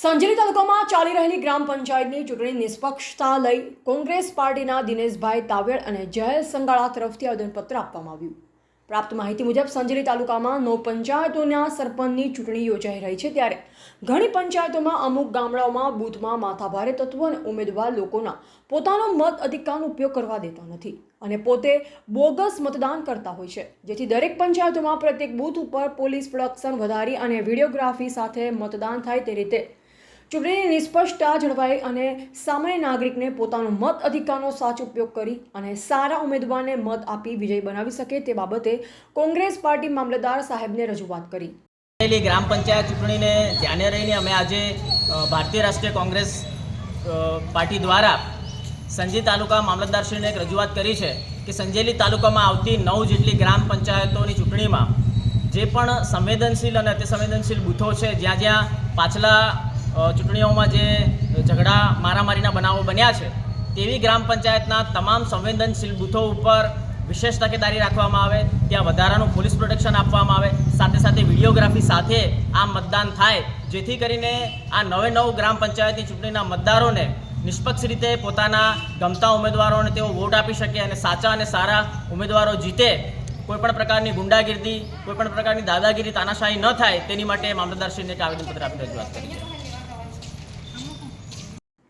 સંજેલી તાલુકામાં ચાલી રહેલી ગ્રામ પંચાયતની ચૂંટણી નિષ્પક્ષતા લઈ કોંગ્રેસ પાર્ટીના દિનેશભાઈ તાવેડ અને જયેશ સંગાળા તરફથી આવેદનપત્ર આપવામાં આવ્યું. પ્રાપ્ત માહિતી મુજબ સંજરી તાલુકામાં નવ પંચાયતોના સરપંચની ચૂંટણી યોજાઈ રહી છે ત્યારે ઘણી પંચાયતોમાં અમુક ગામડાઓમાં બૂથમાં માથાભારે તત્વો અને ઉમેદવાર લોકોના પોતાનો મત અધિકારનો ઉપયોગ કરવા દેતા નથી અને પોતે બોગસ મતદાન કરતા હોય છે. જેથી દરેક પંચાયતોમાં પ્રત્યેક બૂથ ઉપર પોલીસ પ્રોડક્શન વધારી અને વિડીયોગ્રાફી સાથે મતદાન થાય તે રીતે ચૂંટણીની નિષ્પક્ષતા જળવાઈ અને સામાન્ય નાગરિકને પોતાનો મત અધિકારનો સાચો ઉપયોગ કરી અને સારા ઉમેદવારને મત આપી વિજય બનાવી શકે તે બાબતે કોંગ્રેસ પાર્ટી મામલતદાર સાહેબને રજૂઆત કરી. ગ્રામ પંચાયત ચૂંટણીને ધ્યાને રહીને અમે આજે ભારતીય રાષ્ટ્રીય કોંગ્રેસ પાર્ટી દ્વારા સંજી તાલુકા મામલતદારશ્રીને એક રજૂઆત કરી છે કે સંજેલી તાલુકામાં આવતી નવ જેટલી ગ્રામ પંચાયતોની ચૂંટણીમાં જે પણ સંવેદનશીલ અને અતિસંવેદનશીલ બૂથો છે, જ્યાં જ્યાં પાછલા ચૂંટણીઓમાં જે ઝઘડા, મારામારીના બનાવો બન્યા છે, તેવી ગ્રામ પંચાયતના તમામ સંવેદનશીલ બૂથો ઉપર વિશેષ તકેદારી રાખવામાં આવે, ત્યાં વધારાનું પોલીસ પ્રોટેક્શન આપવામાં આવે, સાથે સાથે વિડીયોગ્રાફી સાથે આ મતદાન થાય, જેથી કરીને આ નવે નવ ગ્રામ પંચાયતની ચૂંટણીના મતદારોને નિષ્પક્ષ રીતે પોતાના ગમતા ઉમેદવારોને તેઓ વોટ આપી શકે અને સાચા અને સારા ઉમેદવારો જીતે, કોઈપણ પ્રકારની ગુંડાગીરી કોઈપણ પ્રકારની દાદાગીરી, તાનાશાહી ન થાય, તેની માટે મામલતદારશ્રીને એક આવેદનપત્ર આપી રજૂઆત કરી છે.